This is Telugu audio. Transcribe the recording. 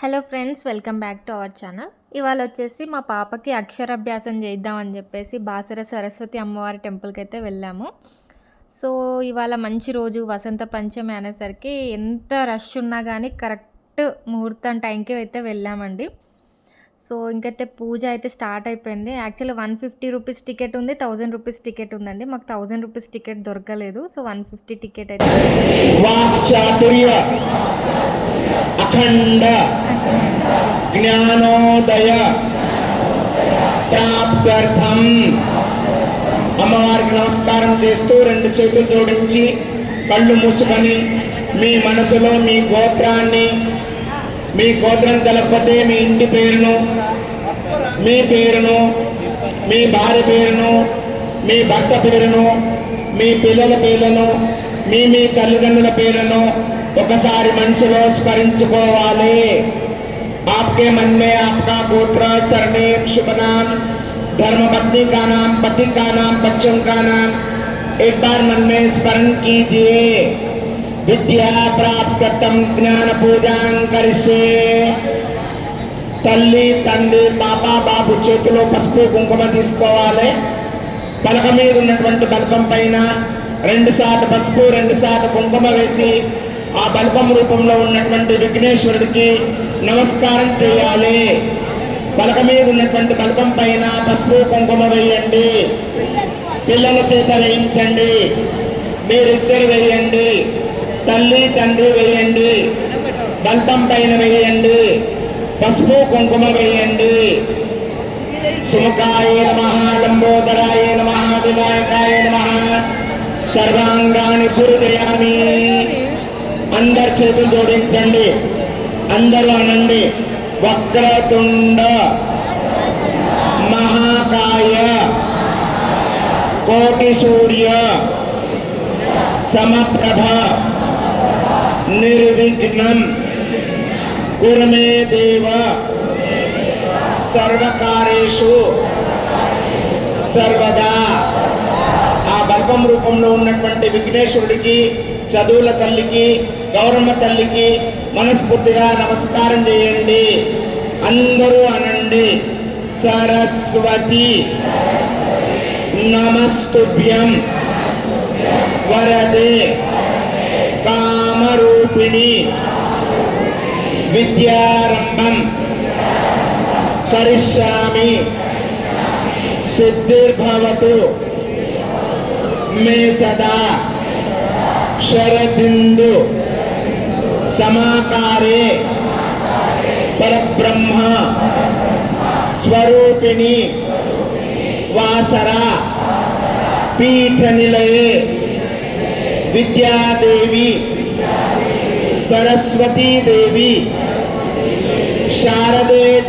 Hello friends welcome back to our channel. ఇవాళ వచ్చేసి మా పాపకి అక్షరాభ్యాసం చేద్దామని చెప్పేసి బాసర సరస్వతి అమ్మవారి టెంపుల్కి అయితే వెళ్ళాము. సో ఇవాళ మంచి రోజు వసంత పంచమి అనేసరికి ఎంత రష్ ఉన్నా కానీ కరెక్ట్ ముహూర్తం టైంకి అయితే వెళ్ళామండి. సో ఇంకైతే పూజ అయితే స్టార్ట్ అయిపోయింది. Actually one fifty rupees ticket ఉంది థౌజండ్ రూపీస్ టికెట్ ఉందండి. మాకు థౌజండ్ రూపీస్ టికెట్ దొరకలేదు. సో వన్ ఫిఫ్టీ టికెట్ అయితే అఖండ జ్ఞానోదయ ప్రాప్త్యర్థం. అమ్మవారికి నమస్కారం చేస్తూ రెండు చేతులు జోడించి కళ్ళు మూసుకొని మీ మనసులో మీ గోత్రాన్ని మీ గోత్రం తెలపతే మీ ఇంటి పేరును మీ పేరును మీ భార్య పేరును మీ భర్త పేరును మీ పిల్లల పేర్లను మీ మీ తల్లిదండ్రుల పేర్లను ఒకసారి మనసులో స్మరించుకోవాలి आपके मन में आपका गोत्र सरनेम शुभ नाम धर्म पत्नी का नाम पति का नाम बच्चों का नाम एक बार मन में स्मरण कीजिए విద్యాప్రాప్తం జ్ఞాన పూజాం కరిసే తల్లి తండ్రి పాప బాబు చేతిలో పసుపు కుంకుమ తీసుకోవాలి. పలక మీద ఉన్నటువంటి బల్పం పైన రెండు సార్ పసుపు రెండు సార్ కుంకుమ వేసి ఆ బల్పం రూపంలో ఉన్నటువంటి విఘ్నేశ్వరుడికి నమస్కారం చేయాలి. పలక మీద ఉన్నటువంటి బల్పం పైన పసుపు కుంకుమ వేయండి. పిల్లల చేత వేయించండి. మీరిద్దరు వేయండి. తల్లి తండ్రి వేయండి. బల్బం పైన వేయండి. పసుపు కుంకుమ వేయండి. సుముఖాయ నమ లంబోదరాయ నమ వినాయకాయ నమ. సర్వాంగాన్ని పూజయామి అందరు చేతులు జోడించండి. అందరూ అనండి. వక్రతుండ మహాకాయ కోటి సూర్య సమప్రభ నిర్విఘ్నం కురమే దేవ. సర్వకారేషు. సర్వదా. ఆ బల్బం రూపంలో ఉన్నటువంటి విఘ్నేశ్వరుడికి చదువుల తల్లికి గౌరమ్మ తల్లికి మనస్ఫూర్తిగా నమస్కారం చేయండి. అందరూ అనండి. సరస్వతి. నమస్తుభ్యం. వరదే. కా కామరూపిణి విద్యారంభం కరిష్యామి సిద్ధిర్భవతు మే సదా శరదిందు సమాకారే పరబ్రహ్మ స్వరూపిణి వాసరా పీఠ నిలయే విద్యాదేవి सरस्वती देवी। शारदे